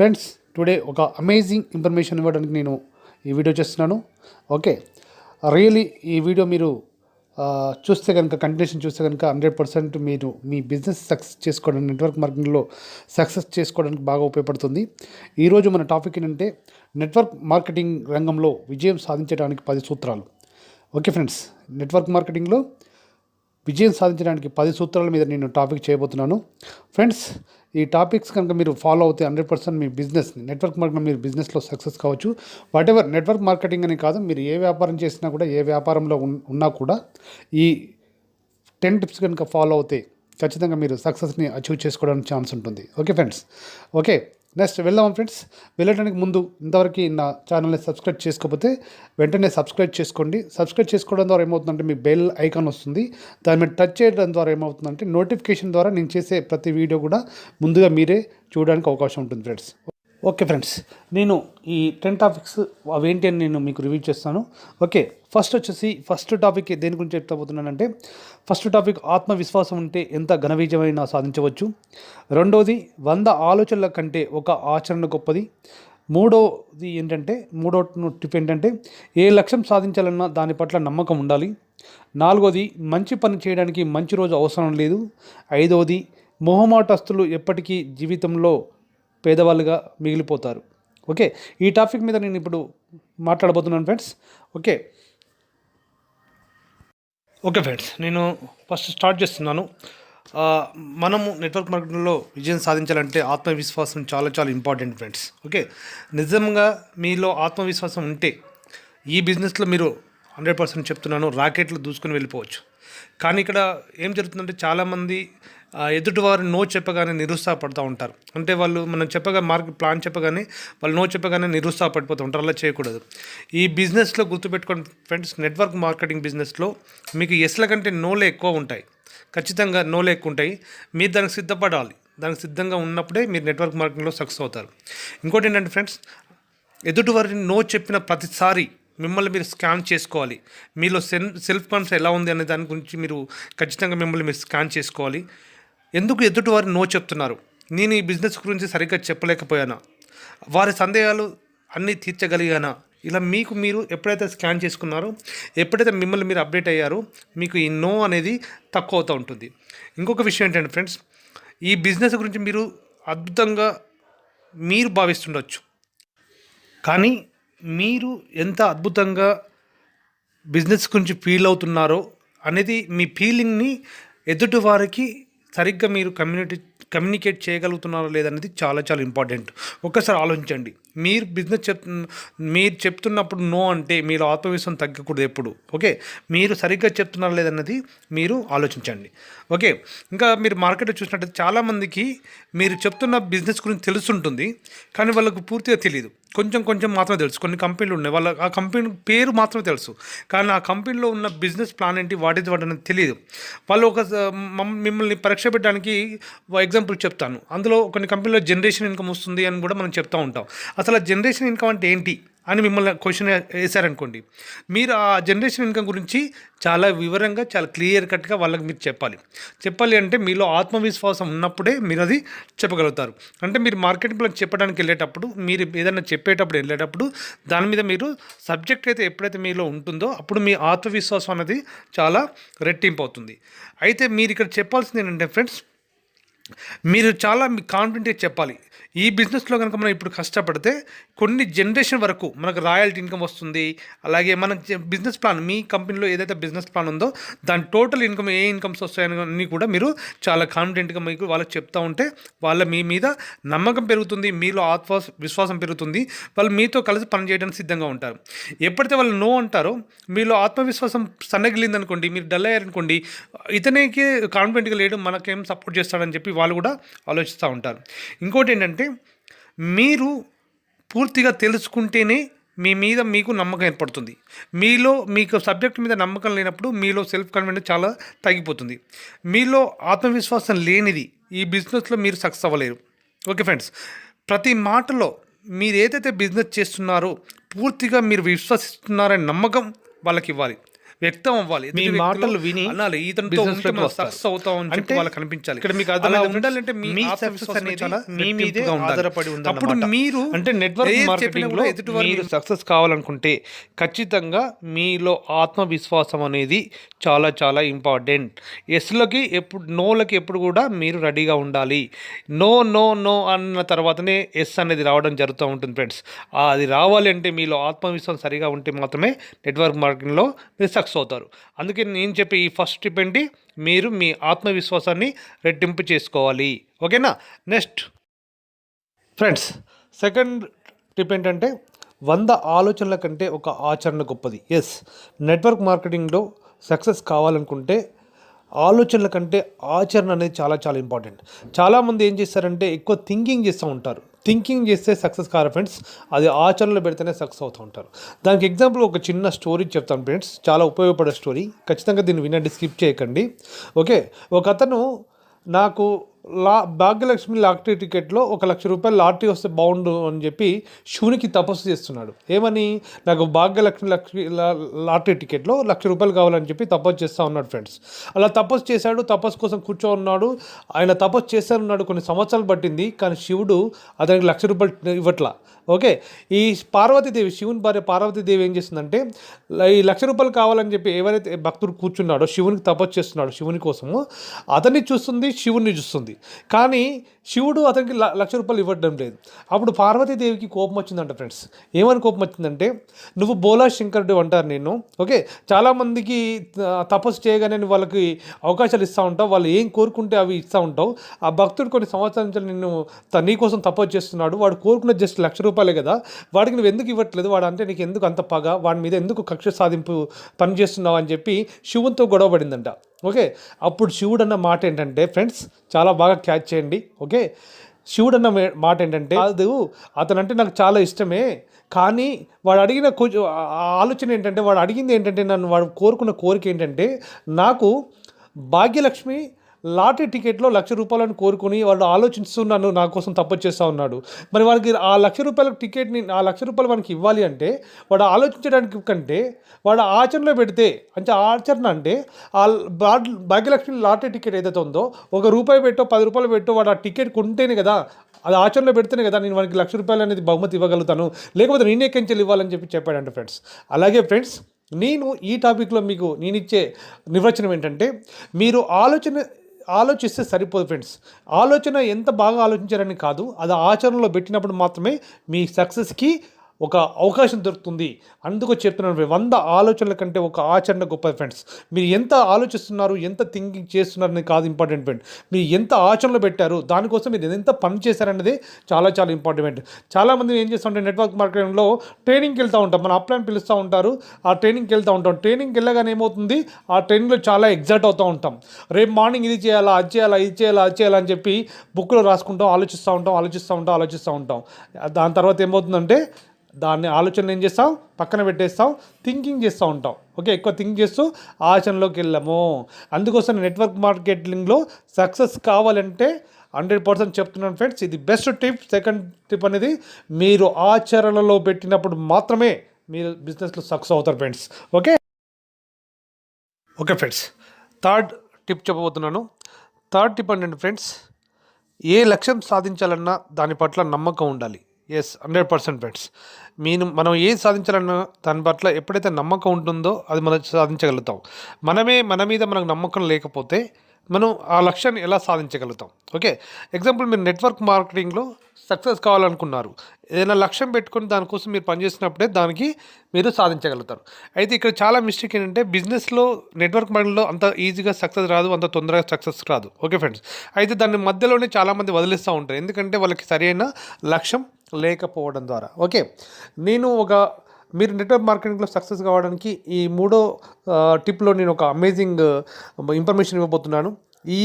Friends today ఒక amazing information ఇవ్వడానికి నేను ఈ వీడియో చేస్తున్నాను. ఓకే రియలీ ఈ వీడియో మీరు చూస్తే కనుక కంటిన్యూషన్ చూస్తే కనుక హండ్రెడ్ పర్సెంట్ మీరు మీ బిజినెస్ సక్సెస్ చేసుకోవడానికి నెట్వర్క్ మార్కెటింగ్లో సక్సెస్ చేసుకోవడానికి బాగా ఉపయోగపడుతుంది. ఈరోజు మన టాపిక్ ఏంటంటే నెట్వర్క్ మార్కెటింగ్ రంగంలో విజయం సాధించడానికి పది సూత్రాలు. ఓకే ఫ్రెండ్స్ నెట్వర్క్ మార్కెటింగ్లో విజయం సాధించడానికి పది సూత్రాల మీద నేను టాపిక్ చేయబోతున్నాను. ఫ్రెండ్స్ ఈ టాపిక్స్ కనుక మీరు ఫాలో అవుతే హండ్రెడ్ పర్సెంట్ మీ బిజినెస్ నెట్వర్క్ మార్కెట్ మీరు బిజినెస్లో సక్సెస్ కావచ్చు. వాట్ ఎవర్ నెట్వర్క్ మార్కెటింగ్ అని కాదు మీరు ఏ వ్యాపారం చేసినా కూడా ఏ వ్యాపారంలో ఉన్నా కూడా ఈ టెన్ టిప్స్ కనుక ఫాలో అవుతే ఖచ్చితంగా మీరు సక్సెస్ని అచీవ్ చేసుకోవడానికి ఛాన్స్ ఉంటుంది. Okay friends? ఓకే నెక్స్ట్ వెళ్దాం ఫ్రెండ్స్ వెళ్ళడానికి ముందు ఇంతవరకు నా ఛానల్ని సబ్స్క్రైబ్ చేసుకోకపోతే వెంటనే సబ్స్క్రైబ్ చేసుకోండి. సబ్స్క్రైబ్ చేసుకోవడం ద్వారా ఏమవుతుందంటే మీ బెల్ ఐకాన్ వస్తుంది. దాని మీద టచ్ చేయడం ద్వారా ఏమవుతుందంటే నోటిఫికేషన్ ద్వారా నేను చేసే ప్రతి వీడియో కూడా ముందుగా మీరే చూడడానికి అవకాశం ఉంటుంది ఫ్రెండ్స్ ఓకే ఫ్రెండ్స్ నేను ఈ టెన్ టాపిక్స్ అవేంటి అని నేను మీకు రివ్యూ చేస్తాను. ఓకే ఫస్ట్ వచ్చేసి ఫస్ట్ టాపిక్ దేని గురించి చెప్తాబోతున్నానంటే ఫస్ట్ టాపిక్ ఆత్మవిశ్వాసం ఉంటే ఎంత ఘన విజయమైనా సాధించవచ్చు. రెండోది వంద ఆలోచనల కంటే ఒక ఆచరణ గొప్పది. మూడోది ఏంటంటే మూడో టిప్ ఏంటంటే ఏ లక్ష్యం సాధించాలన్నా దాని పట్ల నమ్మకం ఉండాలి. నాలుగోది మంచి పని చేయడానికి మంచి రోజు అవసరం లేదు. ఐదవది మొహమాటస్తులు ఎప్పటికీ జీవితంలో పేదవాళ్ళుగా మిగిలిపోతారు. ఓకే? ఈ టాపిక్ మీద నేను ఇప్పుడు మాట్లాడబోతున్నాను ఫ్రెండ్స్. ఓకే? ఓకే ఫ్రెండ్స్ నేను ఫస్ట్ స్టార్ట్ చేస్తున్నాను. మనము నెట్వర్క్ మార్కెటింగ్లో విజయం సాధించాలంటే ఆత్మవిశ్వాసం చాలా చాలా ఇంపార్టెంట్ ఫ్రెండ్స్. ఓకే? నిజంగా మీలో ఆత్మవిశ్వాసం ఉంటే ఈ బిజినెస్లో మీరు హండ్రెడ్ పర్సెంట్ చెప్తున్నాను రాకెట్లు దూసుకొని వెళ్ళిపోవచ్చు. కానీ ఇక్కడ ఏం జరుగుతుందంటే చాలామంది ఎదుటివారు నో చెప్పగానే నిరుత్సాహపడుతూ ఉంటారు. అంటే వాళ్ళు మనం చెప్పగా మార్కెట్ ప్లాన్ చెప్పగానే వాళ్ళు నో చెప్పగానే నిరుత్సాహపడిపోతూ ఉంటారు. అలా చేయకూడదు. ఈ బిజినెస్లో గుర్తుపెట్టుకోండి ఫ్రెండ్స్ నెట్వర్క్ మార్కెటింగ్ బిజినెస్లో మీకు ఎస్ల కంటే నోలే ఎక్కువ ఉంటాయి. ఖచ్చితంగా నోలే ఎక్కువ ఉంటాయి. మీరు దానికి సిద్ధపడాలి. దానికి సిద్ధంగా ఉన్నప్పుడే మీరు నెట్వర్క్ మార్కెటింగ్లో సక్సెస్ అవుతారు. ఇంకోటి ఏంటంటే ఫ్రెండ్స్ ఎదుటివారిని నో చెప్పిన ప్రతిసారి మిమ్మల్ని మీరు స్కాన్ చేసుకోవాలి. మీలో సెన్ సెల్ఫ్ కాన్ఫిడెన్స్ ఎలా ఉంది అనే దాని గురించి మీరు ఖచ్చితంగా మిమ్మల్ని మీరు స్కాన్ చేసుకోవాలి. ఎందుకు ఎదుటి వారు నో చెప్తున్నారు? నేను ఈ బిజినెస్ గురించి సరిగ్గా చెప్పలేకపోయానా? వారి సందేహాలు అన్నీ తీర్చగలిగానా? ఇలా మీకు మీరు ఎప్పుడైతే స్కాన్ చేసుకున్నారో ఎప్పుడైతే మిమ్మల్ని మీరు అప్డేట్ అయ్యారో మీకు ఈ నో అనేది తక్కువ అవుతూ ఉంటుంది. ఇంకొక విషయం ఏంటంటే ఫ్రెండ్స్ ఈ బిజినెస్ గురించి మీరు అద్భుతంగా మీరు భావిస్తుండొచ్చు. కానీ మీరు ఎంత అద్భుతంగా బిజినెస్ గురించి ఫీల్ అవుతున్నారో అనేది మీ ఫీలింగ్ని ఎదుటి వారికి సరిగ్గా మీరు కమ్యూనిటీ కమ్యూనికేట్ చేయగలుగుతున్నారో లేదనేది చాలా చాలా ఇంపార్టెంట్. ఒక్కసారి ఆలోచించండి. మీరు బిజినెస్ చెప్ మీరు చెప్తున్నప్పుడు నో అంటే మీరు ఆత్మవిశ్వాసం తగ్గకూడదు ఎప్పుడు. ఓకే మీరు సరిగ్గా చెప్తున్నారా లేదన్నది మీరు ఆలోచించండి. ఓకే ఇంకా మీరు మార్కెట్లో చూసినట్టయితే చాలామందికి మీరు చెప్తున్న బిజినెస్ గురించి తెలుసుంటుంది కానీ వాళ్ళకు పూర్తిగా తెలియదు కొంచెం కొంచెం మాత్రమే తెలుసు. కొన్ని కంపెనీలు ఉన్నాయి. వాళ్ళ ఆ కంపెనీ పేరు మాత్రమే తెలుసు. కానీ ఆ కంపెనీలో ఉన్న బిజినెస్ ప్లాన్ ఏంటి వాటి వాటి అనేది తెలియదు వాళ్ళు ఒక మిమ్మల్ని పరీక్ష పెట్టడానికి ఎగ్జాంపుల్ చెప్తాను. అందులో కొన్ని కంపెనీలో జనరేషన్ ఇన్కమ్ వస్తుంది అని కూడా మనం చెప్తూ ఉంటాం. అసలు ఆ జనరేషన్ ఇన్కమ్ అంటే ఏంటి అని మిమ్మల్ని క్వశ్చన్ వేశారనుకోండి. మీరు ఆ జనరేషన్ ఇన్కమ్ గురించి చాలా వివరంగా చాలా క్లియర్ కట్గా వాళ్ళకి మీరు చెప్పాలి. చెప్పాలి అంటే మీలో ఆత్మవిశ్వాసం ఉన్నప్పుడే మీరు అది చెప్పగలుగుతారు. అంటే మీరు మార్కెటింగ్ ప్లాన్ చెప్పడానికి వెళ్ళేటప్పుడు మీరు ఏదైనా చెప్పేటప్పుడు వెళ్ళేటప్పుడు దాని మీద మీరు సబ్జెక్ట్ అయితే ఎప్పుడైతే మీలో ఉంటుందో అప్పుడు మీ ఆత్మవిశ్వాసం అనేది చాలా రెట్టింపు అవుతుంది. అయితే మీరు ఇక్కడ చెప్పాల్సింది ఏంటంటే ఫ్రెండ్స్ మీరు చాలా మీ కాన్ఫిడెంట్గా చెప్పాలి. ఈ బిజినెస్లో కనుక మనం ఇప్పుడు కష్టపడితే కొన్ని జనరేషన్ వరకు మనకు రాయల్టీ ఇన్కమ్ వస్తుంది అలాగే మన బిజినెస్ ప్లాన్ మీ కంపెనీలో ఏదైతే బిజినెస్ ప్లాన్ ఉందో దాని టోటల్ ఇన్కమ్ ఏ ఇన్కమ్స్ వస్తాయని కూడా మీరు చాలా కాన్ఫిడెంట్గా మీకు వాళ్ళకి చెప్తా ఉంటే వాళ్ళ మీ మీద నమ్మకం పెరుగుతుంది మీలో ఆత్మ విశ్వాసం పెరుగుతుంది వాళ్ళు మీతో కలిసి పనిచేయడానికి సిద్ధంగా ఉంటారు. ఎప్పుడైతే వాళ్ళు నో అంటారో మీలో ఆత్మవిశ్వాసం సన్నగిలిందనుకోండి మీరు డల్ అయ్యారనుకోండి ఇతనికి కాన్ఫిడెంట్గా లేడు మనకేం సపోర్ట్ చేస్తాడని చెప్పి వాళ్ళు కూడా ఆలోచిస్తూ ఉంటారు. ఇంకోటి ఏంటంటే మీరు పూర్తిగా తెలుసుకుంటేనే మీ మీద మీకు నమ్మకం ఏర్పడుతుంది. మీలో మీకు సబ్జెక్ట్ మీద నమ్మకం లేనప్పుడు మీలో సెల్ఫ్ కాన్ఫిడెన్స్ చాలా తగ్గిపోతుంది. మీలో ఆత్మవిశ్వాసం లేనిది ఈ బిజినెస్లో మీరు సక్సెస్ అవ్వలేరు. ఓకే ఫ్రెండ్స్ ప్రతి మాటలో మీరు ఏదైతే బిజినెస్ చేస్తున్నారో పూర్తిగా మీరు విశ్వసిస్తున్నారనే నమ్మకం వాళ్ళకి ఇవ్వాలి. వ్యక్తం అవ్వాలి మీ మాటలు విని అనాలి ఇతనితో ఉంటే మనం. సక్సెస్ అవుతాం అని చెప్పి వాళ్ళకి కనిపించాలి ఇక్కడ మీకు అలా ఉండాలంటే మీ success అనేది మీ మీదే. ఆధారపడి ఉందన్నమాట. అప్పుడు మీరు అంటే నెట్వర్క్ మార్కెటింగ్లో ఎదుటి మీరు సక్సెస్ కావాలనుకుంటే ఖచ్చితంగా మీలో ఆత్మవిశ్వాసం అనేది చాలా చాలా ఇంపార్టెంట్ ఎస్లకి ఎప్పుడు నోలకి ఎప్పుడు కూడా మీరు రెడీగా ఉండాలి నో నో నో అన్న తర్వాతనే ఎస్ అనేది రావడం జరుగుతూ ఉంటుంది ఫ్రెండ్స్ అది రావాలి అంటే మీలో ఆత్మవిశ్వాసం సరిగా ఉంటే మాత్రమే నెట్వర్క్ మార్కెటింగ్లో మీరు సక్సెస్ అవుతారు. అందుకే నేను చెప్పే ఈ ఫస్ట్ టిప్ ఏంటి? మీరు మీ ఆత్మవిశ్వాసాన్ని రెట్టింపు చేసుకోవాలి. ఓకేనా? నెక్స్ట్. ఫ్రెండ్స్ సెకండ్ టిప్ ఏంటంటే వంద ఆలోచనల కంటే ఒక ఆచరణ గొప్పది. ఎస్ నెట్వర్క్ మార్కెటింగ్లో సక్సెస్ కావాలనుకుంటే ఆలోచనల కంటే ఆచరణ అనేది చాలా చాలా ఇంపార్టెంట్ చాలామంది ఏం చేస్తారంటే ఎక్కువ థింకింగ్ చేస్తూ ఉంటారు. థింకింగ్ చేస్తే సక్సెస్ కారు ఫ్రెండ్స్ అది ఆచరణలో పెడితేనే సక్సెస్ అవుతూ ఉంటారు. దానికి ఎగ్జాంపుల్ ఒక చిన్న స్టోరీ చెప్తాను ఫ్రెండ్స్ చాలా ఉపయోగపడే స్టోరీ ఖచ్చితంగా దీన్ని వినండి స్కిప్ చేయకండి. ఓకే ఒక అతను నాకు లా భాగ్యలక్ష్మి లాటరీ టికెట్లో ఒక లక్ష రూపాయలు లాటరీ వస్తే బాగుండు అని చెప్పి శివునికి తపస్సు చేస్తున్నాడు. ఏమని? నాకు భాగ్యలక్ష్మి లక్ష్మి లాటరీ టికెట్లో లక్ష రూపాయలు కావాలని చెప్పి తపస్సు చేస్తూ ఉన్నాడు ఫ్రెండ్స్. అలా తపస్సు చేశాడు తపస్సు కోసం కూర్చో ఉన్నాడు ఆయన తపస్సు చేస్తూ కొన్ని సంవత్సరాలు పట్టింది కానీ శివుడు అతనికి లక్ష రూపాయలు ఇవ్వట్లా. ఓకే. ఈ పార్వతీదేవి శివుని భార్య పార్వతీదేవి ఏం చేస్తుందంటే ఈ లక్ష రూపాయలు కావాలని చెప్పి ఎవరైతే భక్తుడు కూర్చున్నాడో శివునికి తపస్సు చేస్తున్నాడో శివుని కోసము అతన్ని చూస్తుంది శివుని చూస్తుంది. కానీ శివుడు అతనికి లక్ష రూపాయలు ఇవ్వడం లేదు. అప్పుడు పార్వతీదేవికి కోపం వచ్చిందంట ఫ్రెండ్స్. ఏమని కోపం వచ్చిందంటే నువ్వు బోలా శంకరుడు అంటారు నేను ఓకే చాలామందికి తపస్సు చేయగానే వాళ్ళకి అవకాశాలు ఇస్తూ ఉంటావు. వాళ్ళు ఏం కోరుకుంటే అవి ఇస్తూ ఉంటావు. ఆ భక్తుడు కొన్ని సంవత్సరాల నుంచి నేను నీ కోసం తపస్సు చేస్తున్నాడు. వాడు కోరుకున్న జస్ట్ లక్ష రూపాయలే కదా. వాడికి నువ్వు ఎందుకు ఇవ్వట్లేదు? వాడు అంటే నీకు ఎందుకు అంత పగ? వాడి మీద ఎందుకు కక్ష సాధింపు పని చేస్తున్నావు అని చెప్పి శివునితో గొడవ పడిందంట. ఓకే? అప్పుడు శివుడు అన్న మాట ఏంటంటే ఫ్రెండ్స్ చాలా బాగా క్యాచ్ చేయండి. ఓకే? శివుడు అన్న మాట ఏంటంటే కాదు అతనంటే నాకు చాలా ఇష్టమే. కానీ వాడు అడిగిన ఆ ఆలోచన ఏంటంటే వాడు అడిగింది ఏంటంటే నన్ను వాడు కోరుకున్న కోరిక ఏంటంటే నాకు భాగ్యలక్ష్మి లాటరీ టికెట్లో లక్ష రూపాయలను కోరుకుని వాళ్ళు ఆలోచిస్తున్నాను నా కోసం తపస్సు చేస్తూ ఉన్నాడు. మరి వాడికి ఆ లక్ష రూపాయల టికెట్ని ఆ లక్ష రూపాయలు మనకి ఇవ్వాలి అంటే వాడు ఆలోచించడానికి కంటే వాడు ఆచరణలో పెడితే అంటే ఆచరణ అంటే ఆ భా- భాగ్యలక్ష్మి లాటరీ టికెట్ ఏదైతే ఉందో ఒక రూపాయి పెట్టో పది రూపాయలు పెట్టో వాడు ఆ టికెట్ కొంటేనే కదా అది ఆచరణలో పెడితేనే కదా నేను వానికి లక్ష రూపాయలు అనేది బహుమతి ఇవ్వగలుగుతాను లేకపోతే నేనే కంచెలు ఇవ్వాలని చెప్పి చెప్పాడంట ఫ్రెండ్స్. అలాగే ఫ్రెండ్స్ నేను ఈ టాపిక్లో మీకు నేను ఇచ్చే నిర్వచనం ఏంటంటే మీరు ఆలోచన ఆలోచిస్తే సరిపోదు ఫ్రెండ్స్. ఆలోచన ఎంత బాగా ఆలోచించారని కాదు అది ఆచరణలో పెట్టినప్పుడు మాత్రమే మీ సక్సెస్కి ఒక అవకాశం దొరుకుతుంది. అందుకు చెప్తున్నాను వంద ఆలోచనల కంటే ఒక ఆచరణ గొప్ప ఫ్రెండ్స్. మీరు ఎంత ఆలోచిస్తున్నారు ఎంత థింకింగ్ చేస్తున్నారు అనేది కాదు ఇంపార్టెంట్ ఫ్రెండ్. మీరు ఎంత ఆచరణలో పెట్టారు దానికోసం మీరు ఎంత పని చేశారనేది చాలా చాలా ఇంపార్టెంట్ చాలామంది ఏం చేస్తుంటే నెట్వర్క్ మార్కెటింగ్లో ట్రైనింగ్కి వెళ్తూ ఉంటాం మన అప్లైన్ పిలుస్తూ ఉంటారు ఆ ట్రైనింగ్కి వెళ్తూ ఉంటాం. ట్రైనింగ్కి వెళ్ళగానే ఏమవుతుంది ఆ ట్రైనింగ్లో చాలా ఎగ్జైట్ అవుతూ ఉంటాం. రేపు మార్నింగ్ ఇది చేయాలా అది చేయాలా ఇది చేయాలా అది చేయాలని చెప్పి బుక్లో రాసుకుంటాం ఆలోచిస్తూ ఉంటాం ఆలోచిస్తూ ఉంటాం ఆలోచిస్తూ ఉంటాం. దాని తర్వాత ఏమవుతుందంటే దాన్ని ఆలోచనలు ఏం చేస్తాం పక్కన పెట్టేస్తాం థింకింగ్ చేస్తూ ఉంటాం ఓకే? ఎక్కువ థింక్ చేస్తూ ఆచరణలోకి వెళ్ళాము. అందుకోసం నెట్వర్క్ మార్కెటింగ్లో సక్సెస్ కావాలంటే హండ్రెడ్ పర్సెంట్ చెప్తున్నాను ఫ్రెండ్స్. ఇది బెస్ట్ టిప్. సెకండ్ టిప్ అనేది మీరు ఆచరణలో పెట్టినప్పుడు మాత్రమే మీరు బిజినెస్లో సక్సెస్ అవుతారు friends. Okay? Okay friends. Third tip చెప్పబోతున్నాను. థర్డ్ టిప్ అంటే ఫ్రెండ్స్? ఏ లక్ష్యం సాధించాలన్నా దాని పట్ల నమ్మకం ఉండాలి. ఎస్ హండ్రెడ్ పర్సెంట్ ఫ్రెండ్స్ నేను మనం ఏది సాధించాలన్నా దాని పట్ల ఎప్పుడైతే నమ్మకం ఉంటుందో అది మనం సాధించగలుగుతాం. మనమే మన మీద మనకు నమ్మకం లేకపోతే మనం ఆ లక్ష్యాన్ని ఎలా సాధించగలుగుతాం? ఓకే ఎగ్జాంపుల్ మీరు నెట్వర్క్ మార్కెటింగ్లో సక్సెస్ కావాలనుకున్నారు. ఏదైనా లక్ష్యం పెట్టుకుని దానికోసం మీరు పనిచేసినప్పుడే దానికి మీరు సాధించగలుగుతారు. అయితే ఇక్కడ చాలా మిస్టేక్ ఏంటంటే బిజినెస్లో నెట్వర్క్ మార్కెటింగ్లో అంత ఈజీగా సక్సెస్ రాదు అంత తొందరగా సక్సెస్ రాదు. ఓకే ఫ్రెండ్స్ అయితే దాని మధ్యలోనే చాలామంది వదిలేస్తూ ఉంటారు. ఎందుకంటే వాళ్ళకి సరైన లక్ష్యం లేకపోవడం ద్వారా. ఓకే. నేను ఒక మీరు నెట్వర్క్ మార్కెటింగ్లో సక్సెస్ కావడానికి ఈ మూడో టిప్లో నేను ఒక అమేజింగ్ ఇన్ఫర్మేషన్ ఇవ్వబోతున్నాను. ఈ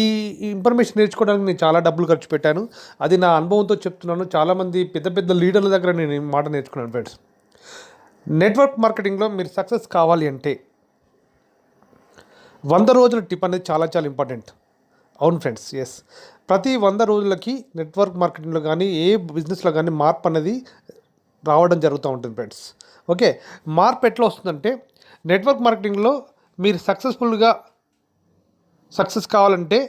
ఇన్ఫర్మేషన్ నేర్చుకోవడానికి నేను చాలా డబ్బులు ఖర్చు పెట్టాను. అది నా అనుభవంతో చెప్తున్నాను. చాలామంది పెద్ద పెద్ద లీడర్ల దగ్గర నేను మాట నేర్చుకున్నాను ఫ్రెండ్స్. నెట్వర్క్ మార్కెటింగ్లో మీరు సక్సెస్ కావాలి అంటే వంద రోజుల టిప్ అనేది చాలా చాలా ఇంపార్టెంట్. అవును ఫ్రెండ్స్. ఎస్ ప్రతి వంద రోజులకి నెట్వర్క్ మార్కెటింగ్లో కానీ ఏ బిజినెస్లో కానీ మార్పు అనేది రావడం జరుగుతూ ఉంటుంది ఫ్రెండ్స్. ఓకే మార్పు ఎట్లా వస్తుందంటే నెట్వర్క్ మార్కెటింగ్లో మీరు సక్సెస్ఫుల్గా సక్సెస్ కావాలంటే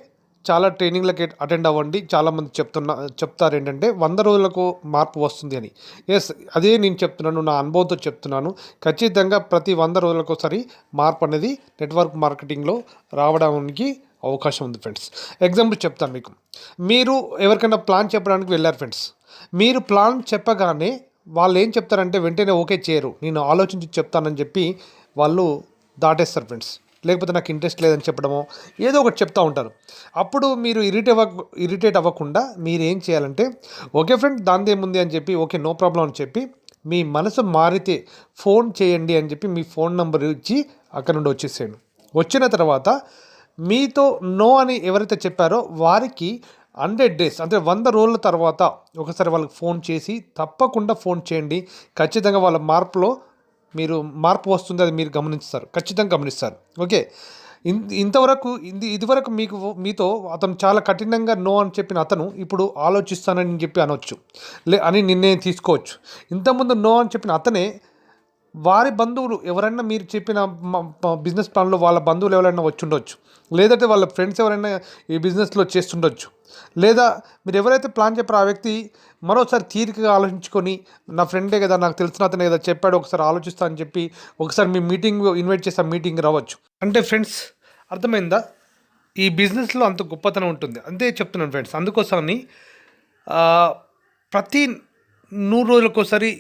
చాలా ట్రైనింగ్లకి అటెండ్ అవ్వండి. చాలామంది చెప్తున్న చెప్తారు ఏంటంటే వంద రోజులకు మార్పు వస్తుంది అని. ఎస్ అదే నేను చెప్తున్నాను నా అనుభవంతో చెప్తున్నాను. ఖచ్చితంగా ప్రతి వంద రోజులకు మార్పు అనేది నెట్వర్క్ మార్కెటింగ్లో రావడానికి అవకాశం ఉంది ఫ్రెండ్స్ ఎగ్జాంపుల్ చెప్తాను మీకు. మీరు ఎవరికైనా ప్లాన్ చెప్పడానికి వెళ్ళారు ఫ్రెండ్స్ మీరు ప్లాన్ చెప్పగానే వాళ్ళు ఏం చెప్తారంటే వెంటనే ఓకే చేయరు. నేను ఆలోచించి చెప్తానని చెప్పి వాళ్ళు దాటేస్తారు ఫ్రెండ్స్ లేకపోతే నాకు ఇంట్రెస్ట్ లేదని చెప్పడమో ఏదో ఒకటి చెప్తూ ఉంటారు. అప్పుడు మీరు ఇరిటేట్ అవ్వ ఇరిటేట్ అవ్వకుండా మీరు ఏం చేయాలంటే ఓకే ఫ్రెండ్ దాంది ఏముంది? అని చెప్పి ఓకే నో ప్రాబ్లం అని చెప్పి మీ మనసు మారితే ఫోన్ చేయండి అని చెప్పి మీ ఫోన్ నెంబర్ ఇచ్చి అక్కడ నుండి వచ్చేసేయండి. వచ్చిన తర్వాత మీతో నో అని ఎవరైతే చెప్పారో వారికి హండ్రెడ్ డేస్ అంటే వంద రోజుల తర్వాత ఒకసారి వాళ్ళకి ఫోన్ చేసి తప్పకుండా ఫోన్ చేయండి. ఖచ్చితంగా వాళ్ళ మార్పులో మీరు మార్పు వస్తుంది అది మీరు గమనిస్తారు. ఖచ్చితంగా గమనిస్తారు. ఓకే? ఇన్ ఇంతవరకు ఇది ఇదివరకు మీకు మీతో అతను చాలా కఠినంగా నో అని చెప్పిన అతను ఇప్పుడు ఆలోచిస్తానని చెప్పి అనొచ్చు. లే అని నిర్ణయం తీసుకోవచ్చు. ఇంతకుముందు నో అని చెప్పిన అతనే వారి బంధువులు ఎవరైనా మీరు చెప్పిన బిజినెస్ ప్లాన్లో వాళ్ళ బంధువులు ఎవరైనా వచ్చి ఉండొచ్చు లేదంటే వాళ్ళ ఫ్రెండ్స్ ఎవరైనా ఈ బిజినెస్లో చేస్తుండొచ్చు. లేదా మీరు ఎవరైతే ప్లాన్ చెప్పారో ఆ వ్యక్తి మరోసారి తీరికగా ఆలోచించుకొని నా ఫ్రెండే కదా నాకు తెలిసిన అతనే కదా చెప్పాడు ఒకసారి ఆలోచిస్తా అని చెప్పి ఒకసారి మీ మీటింగ్ ఇన్వైట్ చేస్తా మీటింగ్ రావచ్చు. అంటే ఫ్రెండ్స్ అర్థమైందా? ఈ బిజినెస్లో అంత గొప్పతనం ఉంటుంది. అంతే చెప్తున్నాను ఫ్రెండ్స్ అందుకోసమని ప్రతి నూరు రోజులకోసారి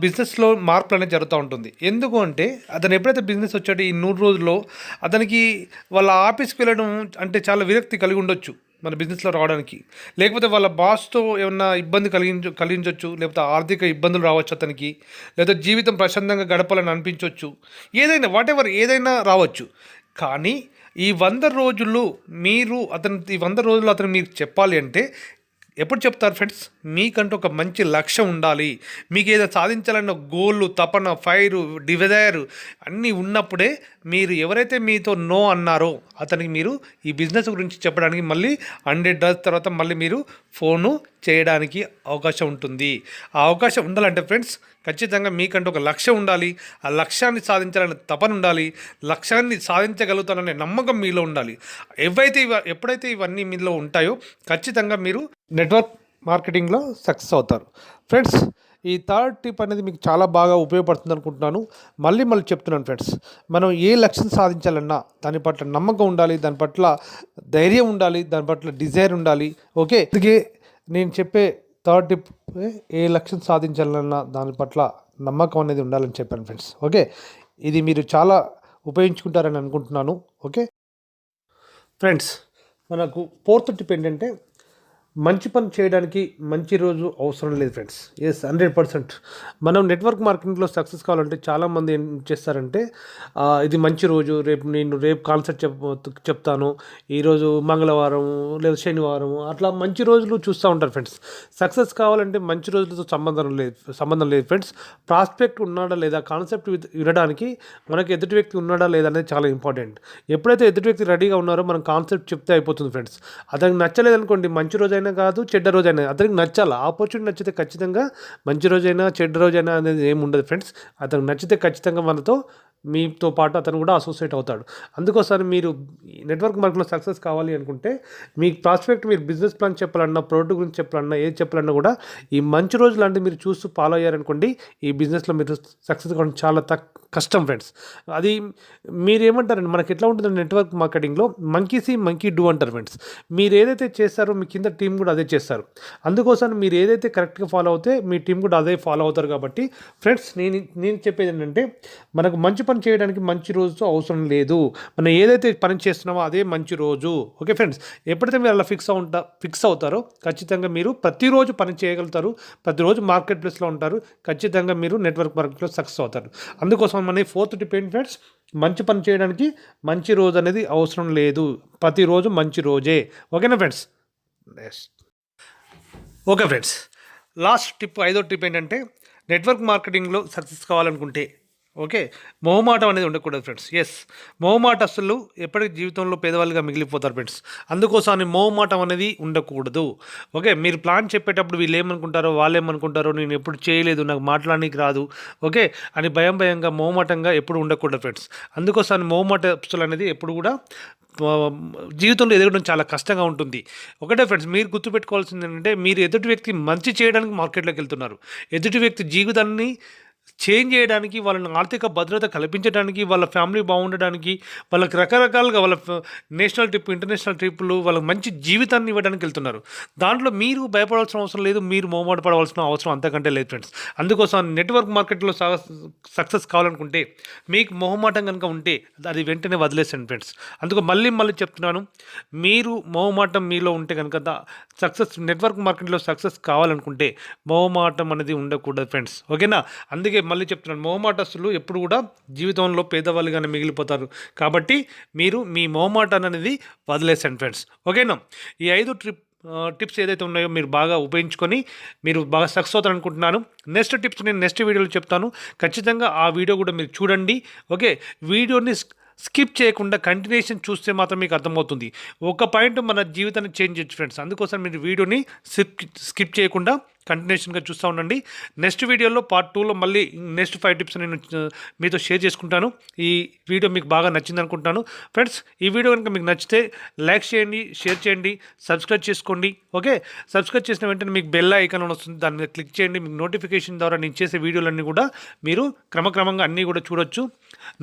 బిజినెస్లో మార్పులు అనేది జరుగుతూ ఉంటుంది. ఎందుకు అంటే అతను ఎప్పుడైతే బిజినెస్ వచ్చాడో ఈ నూరు రోజుల్లో అతనికి వాళ్ళ ఆఫీస్కి వెళ్ళడం అంటే చాలా విరక్తి కలిగి ఉండొచ్చు మన బిజినెస్లో రావడానికి. లేకపోతే వాళ్ళ బాస్తో ఏమన్నా ఇబ్బంది కలిగించ కలిగించవచ్చు లేకపోతే ఆర్థిక ఇబ్బందులు రావచ్చు అతనికి లేదా జీవితం ప్రశాంతంగా గడపాలని అనిపించవచ్చు ఏదైనా వాట్ ఎవర్ ఏదైనా రావచ్చు. కానీ ఈ వంద రోజులు మీరు అతను ఈ వంద రోజులు అతను మీకు చెప్పాలి అంటే ఎప్పుడు చెప్తారు ఫ్రెండ్స్ మీకంటూ ఒక మంచి లక్ష్యం ఉండాలి. మీకు ఏదో సాధించాలన్న గోళ్ళు తపన ఫైరు డివైర్ అన్నీ ఉన్నప్పుడే మీరు ఎవరైతే మీతో నో అన్నారో అతనికి మీరు ఈ బిజినెస్ గురించి చెప్పడానికి మళ్ళీ హండ్రెడ్ డేస్ తర్వాత మళ్ళీ మీరు ఫోను చేయడానికి అవకాశం ఉంటుంది. ఆ అవకాశం ఉండాలంటే ఫ్రెండ్స్ ఖచ్చితంగా మీకంటూ ఒక లక్ష్యం ఉండాలి. ఆ లక్ష్యాన్ని సాధించాలనే తపన ఉండాలి. లక్ష్యాన్ని సాధించగలుగుతాననే నమ్మకం మీలో ఉండాలి. ఎవైతే ఇవ ఎప్పుడైతే ఇవన్నీ మీలో ఉంటాయో ఖచ్చితంగా మీరు నెట్వర్క్ మార్కెటింగ్లో సక్సెస్ అవుతారు. ఫ్రెండ్స్ ఈ థర్డ్ టిప్ అనేది మీకు చాలా బాగా ఉపయోగపడుతుంది అనుకుంటున్నాను. మళ్ళీ మళ్ళీ చెప్తున్నాను ఫ్రెండ్స్ మనం ఏ లక్ష్యం సాధించాలన్నా దాని పట్ల నమ్మకం ఉండాలి దాని పట్ల ధైర్యం ఉండాలి దాని పట్ల డిజైర్ ఉండాలి. ఓకే? అందుకే నేను చెప్పే థర్డ్ టిప్ ఏ లక్ష్యం సాధించాలన్న దాని పట్ల నమ్మకం అనేది ఉండాలని చెప్పాను ఫ్రెండ్స్ ఓకే? ఇది మీరు చాలా ఉపయోగించుకుంటారని అనుకుంటున్నాను. ఓకే? ఫ్రెండ్స్ మనకు ఫోర్త్ టిప్ ఏంటంటే మంచి పని చేయడానికి మంచి రోజు అవసరం లేదు ఫ్రెండ్స్. Yes hundred percent. మనం నెట్వర్క్ మార్కెటింగ్లో సక్సెస్ కావాలంటే చాలామంది ఏం చేస్తారంటే ఇది మంచి రోజు రేపు నేను రేపు కాన్సెప్ట్ చెప్ చెప్తాను ఈరోజు మంగళవారం లేదా శనివారం అట్లా మంచి రోజులు చూస్తూ ఉంటారు ఫ్రెండ్స్. సక్సెస్ కావాలంటే మంచి రోజులతో సంబంధం లేదు సంబంధం లేదు ఫ్రెండ్స్. ప్రాస్పెక్ట్ ఉన్నాడా లేదా కాన్సెప్ట్ వినడానికి మనకి ఎదుటి వ్యక్తి ఉన్నాడా లేదా అనేది చాలా ఇంపార్టెంట్. ఎప్పుడైతే ఎదుటి వ్యక్తి రెడీగా ఉన్నారో మనం కాన్సెప్ట్ చెప్తే అయిపోతుంది ఫ్రెండ్స్. అతనికి నచ్చలేదు అనుకోండి మంచి రోజైనా కాదు చెడ్డ రోజైనా. అతనికి నచ్చాలి? ఆపర్చునిటీ నచ్చితే ఖచ్చితంగా మంచి రోజైనా చెడ్డ రోజైనా అనేది ఏమి ఉండదు ఫ్రెండ్స్ అతనికి నచ్చితే ఖచ్చితంగా మనతో మీతో పాటు అతను కూడా అసోసియేట్ అవుతాడు. అందుకోసం మీరు నెట్వర్క్ మార్కెట్లో సక్సెస్ కావాలి అనుకుంటే మీ ప్రాస్పెక్ట్ మీరు బిజినెస్ ప్లాన్ చెప్పాలన్నా ప్రోడక్ట్ గురించి చెప్పాలన్నా ఏది చెప్పాలన్నా కూడా ఈ మంచి రోజులు అంటే మీరు చూస్తూ ఫాలో అయ్యారనుకోండి ఈ బిజినెస్లో మీరు సక్సెస్ కావడం చాలా తక్ కష్టం ఫ్రెండ్స్ అది మీరు ఏమంటారండి మనకి ఎట్లా ఉంటుంది నెట్వర్క్ మార్కెటింగ్లో మంకీ సీ మంకీ డూ అంటారు ఫ్రెండ్స్ మీరు ఏదైతే చేస్తారో మీ కింద టీం కూడా అదే చేస్తారు. అందుకోసం మీరు ఏదైతే కరెక్ట్గా ఫాలో అవుతే మీ టీం కూడా అదే ఫాలో అవుతారు కాబట్టి ఫ్రెండ్స్ నేను నేను చెప్పేది ఏంటంటే మనకు మంచి పని చేయడానికి మంచి రోజు అవసరం లేదు. మనం ఏదైతే పని చేస్తున్నామో అదే మంచి రోజు. ఓకే ఫ్రెండ్స్ ఎప్పుడైతే మీరు అలా ఫిక్స్ అవుంటా ఫిక్స్ అవుతారో ఖచ్చితంగా మీరు ప్రతిరోజు పని చేయగలుగుతారు. ప్రతిరోజు మార్కెట్ ప్లేస్లో ఉంటారు. ఖచ్చితంగా మీరు నెట్వర్క్ మార్కెట్లో సక్సెస్ అవుతారు. అందుకోసం మన ఫోర్త్ డిపెండ్ ఫ్రెండ్స్ మంచి పని చేయడానికి మంచి రోజు అనేది అవసరం లేదు. ప్రతిరోజు మంచి రోజే. ఓకేనా friends? Okay friends last tip ఐదో టిప్ ఏంటంటే నెట్వర్క్ మార్కెటింగ్లో సక్సెస్ కావాలనుకుంటే ఓకే. మొహమాటం అనేది ఉండకూడదు ఫ్రెండ్స్. ఎస్ మొహమాటస్తులు ఎప్పటికీ జీవితంలో పేదవాళ్ళుగా మిగిలిపోతారు ఫ్రెండ్స్. అందుకోసం మొహమాటం అనేది ఉండకూడదు. ఓకే మీరు ప్లాన్ చెప్పేటప్పుడు వీళ్ళు ఏమనుకుంటారో వాళ్ళు ఏమనుకుంటారో నేను ఎప్పుడు చేయలేదు నాకు మాట్లాడడానికి రాదు. ఓకే అని భయం భయంగా మొహమాటంగా ఎప్పుడు ఉండకూడదు ఫ్రెండ్స్. అందుకోసం మొహమాటస్తులు అనేది ఎప్పుడు కూడా జీవితంలో ఎదగడం చాలా కష్టంగా ఉంటుంది. ఒకటే ఫ్రెండ్స్ మీరు గుర్తుపెట్టుకోవాల్సింది ఏంటంటే మీరు ఎదుటి వ్యక్తి మంచి చేయడానికి మార్కెట్లోకి వెళ్తున్నారు. ఎదుటి వ్యక్తి జీవితాన్ని చేంజ్ చేయడానికి వాళ్ళని ఆర్థిక భద్రత కల్పించడానికి వాళ్ళ ఫ్యామిలీ బాగుండడానికి వాళ్ళకి రకరకాలుగా వాళ్ళ నేషనల్ ట్రిప్ ఇంటర్నేషనల్ ట్రిప్పులు వాళ్ళకి మంచి జీవితాన్ని ఇవ్వడానికి వెళ్తున్నారు. దాంట్లో మీరు భయపడాల్సిన అవసరం లేదు మీరు మోమాట పడవలసిన అవసరం అంతకంటే లేదు ఫ్రెండ్స్ అందుకోసం నెట్వర్క్ మార్కెట్లో సక్సెస్ కావాలనుకుంటే మీకు మొహమాటం కనుక ఉంటే అది వెంటనే వదిలేసండి ఫ్రెండ్స్ అందుకు మళ్ళీ మళ్ళీ చెప్తున్నాను మీరు మొహమాటం మీలో ఉంటే కనుక సక్సెస్ నెట్వర్క్ మార్కెట్లో సక్సెస్ కావాలనుకుంటే మొహమాటం అనేది ఉండకూడదు ఫ్రెండ్స్ ఓకేనా? అందుకే మళ్ళీ చెప్తున్నాను మొహమాటస్తులు ఎప్పుడు కూడా జీవితంలో పేదవాళ్ళుగానే మిగిలిపోతారు. కాబట్టి మీరు మీ మొహమాటాన్ని అనేది వదిలేసండి ఫ్రెండ్స్. ఓకేనా? ఈ ఐదు ట్రిప్ టిప్స్ ఏదైతే ఉన్నాయో మీరు బాగా ఉపయోగించుకొని మీరు బాగా సక్సెస్ అవుతారు అనుకుంటున్నాను. నెక్స్ట్ టిప్స్ నేను నెక్స్ట్ వీడియోలో చెప్తాను. ఖచ్చితంగా ఆ వీడియో కూడా మీరు చూడండి. ఓకే? వీడియోని స్కిప్ చేయకుండా కంటిన్యూషన్ చూస్తే మాత్రం మీకు అర్థమవుతుంది. ఒక పాయింట్ మన జీవితాన్ని చేంజ్ చేయొచ్చు ఫ్రెండ్స్. అందుకోసం మీరు వీడియోని స్కిప్ స్కిప్ చేయకుండా కంటిన్యూషన్గా చూస్తూ ఉండండి. నెక్స్ట్ వీడియోలో పార్ట్ టూలో మళ్ళీ నెక్స్ట్ ఫైవ్ టిప్స్ నేను మీతో షేర్ చేసుకుంటాను. ఈ వీడియో మీకు బాగా నచ్చింది అనుకుంటాను. ఫ్రెండ్స్ ఈ వీడియో కనుక మీకు నచ్చితే లైక్ చేయండి షేర్ చేయండి సబ్స్క్రైబ్ చేసుకోండి. ఓకే? సబ్స్క్రైబ్ చేసిన వెంటనే మీకు బెల్ ఐకాన్ వస్తుంది. దాని మీద క్లిక్ చేయండి. మీకు నోటిఫికేషన్ ద్వారా నేను చేసే వీడియోలన్నీ కూడా మీరు క్రమక్రమంగా అన్నీ కూడా చూడొచ్చు.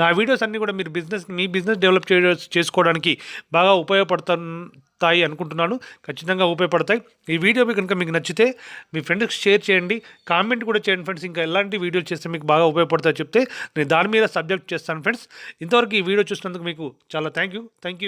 నా వీడియోస్ అన్నీ కూడా మీరు బిజినెస్ మీ బిజినెస్ డెవలప్ చే చేసుకోవడానికి బాగా ఉపయోగపడతాయి అనుకుంటున్నాను. ఖచ్చితంగా ఉపయోగపడతాయి. ఈ వీడియో మీకు కనుక మీకు నచ్చితే మీ ఫ్రెండ్స్కి షేర్ చేయండి. కామెంట్ కూడా చేయండి ఫ్రెండ్స్ ఇంకా ఎలాంటి వీడియోలు చేస్తే మీకు బాగా ఉపయోగపడతాయో చెప్తే నేను దాని మీద సబ్జెక్ట్ చేస్తాను ఫ్రెండ్స్ ఇంతవరకు ఈ వీడియో చూసినందుకు మీకు చాలా థ్యాంక్ యూ థ్యాంక్ యూ